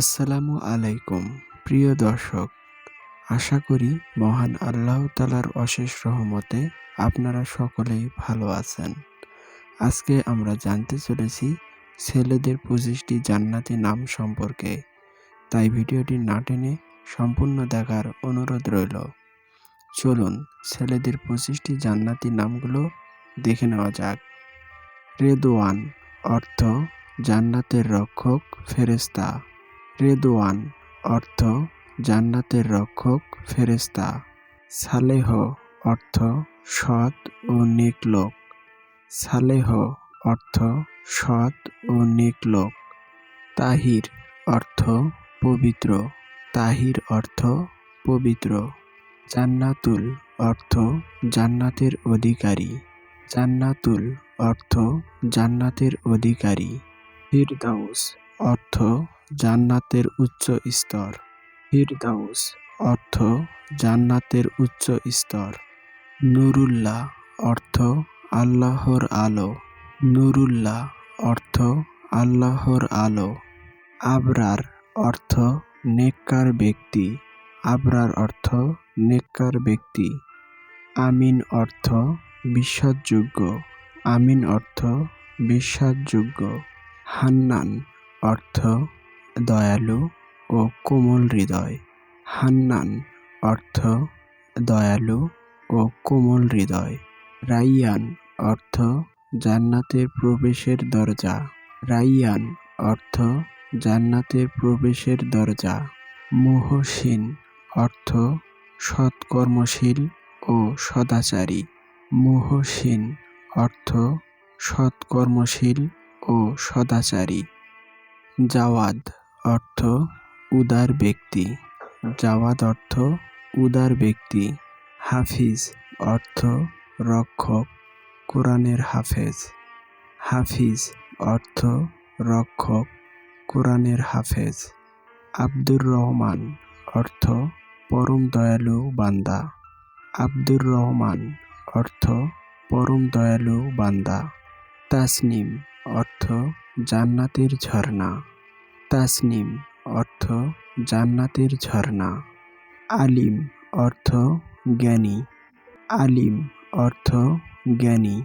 আসসালামু আলাইকুম, প্রিয় দর্শক। আশা করি মহান আল্লাহ তালার অশেষ রহমতে আপনারা সকলেই ভালো আছেন। আজকে আমরা জানতে চলেছি ছেলেদের পঁচিশটি জান্নাতি নাম সম্পর্কে। তাই ভিডিওটি না টেনে সম্পূর্ণ দেখার অনুরোধ রইল। চলুন ছেলেদের পঁচিশটি জান্নাতি নামগুলো দেখে নেওয়া যাক। রেদওয়ান অর্থ জান্নাতের রক্ষক ফেরেস্তা রেদওয়ান অর্থ জান্নাতের রক্ষক ফেরেস্তা সালেহ, অর্থ সৎ ও নেক লোক। সালেহ, অর্থ সৎ ও নেক লোক। তাহির, অর্থ পবিত্র। তাহির, অর্থ পবিত্র। জান্নাতুল, অর্থ জান্নাতের অধিকারী। জান্নাতুল, অর্থ জান্নাতের অধিকারী। ফিরদাউস, অর্থ জান্নাতের উচ্চ স্তর। ফিরদাউস অর্থ জান্নাতের উচ্চ স্তর। নুরুল্লাহ অর্থ আল্লাহর আলো। নুরুল্লাহ অর্থ আল্লাহর আলো। আবরার অর্থ নেককার ব্যক্তি। আবরার অর্থ নেককার ব্যক্তি। আমিন অর্থ বিশ্বাসযোগ্য। আমিন অর্থ বিশ্বাসযোগ্য। হান্নান অর্থ দয়ালু ও কোমল হৃদয়। হান্নান অর্থ দয়ালু ও কোমল হৃদয়। রাইয়ান অর্থ জান্নাতের প্রবেশের দরজা। রাইয়ান অর্থ জান্নাতের প্রবেশের দরজা। মুহসিন অর্থ সৎকর্মশীল ও সদাচারী। মুহসিন অর্থ সৎকর্মশীল ও সদাচারী। জাওয়াদ অর্থ উদার ব্যক্তি। জাওয়াদ অর্থ উদার ব্যক্তি। হাফিজ অর্থ রক্ষক। কোরআনের হাফেজ। হাফিজ অর্থ রক্ষক। কোরআনের হাফেজ। আব্দুর রহমান অর্থ পরম দয়ালু বান্দা। আব্দুর রহমান অর্থ পরম দয়ালু বান্দা। তাসনিম অর্থ জান্নাতের ঝর্ণা। তাসনিম অর্থ জান্নাতের ঝর্ণা। আলিম অর্থ জ্ঞানী। আলিম অর্থ জ্ঞানী।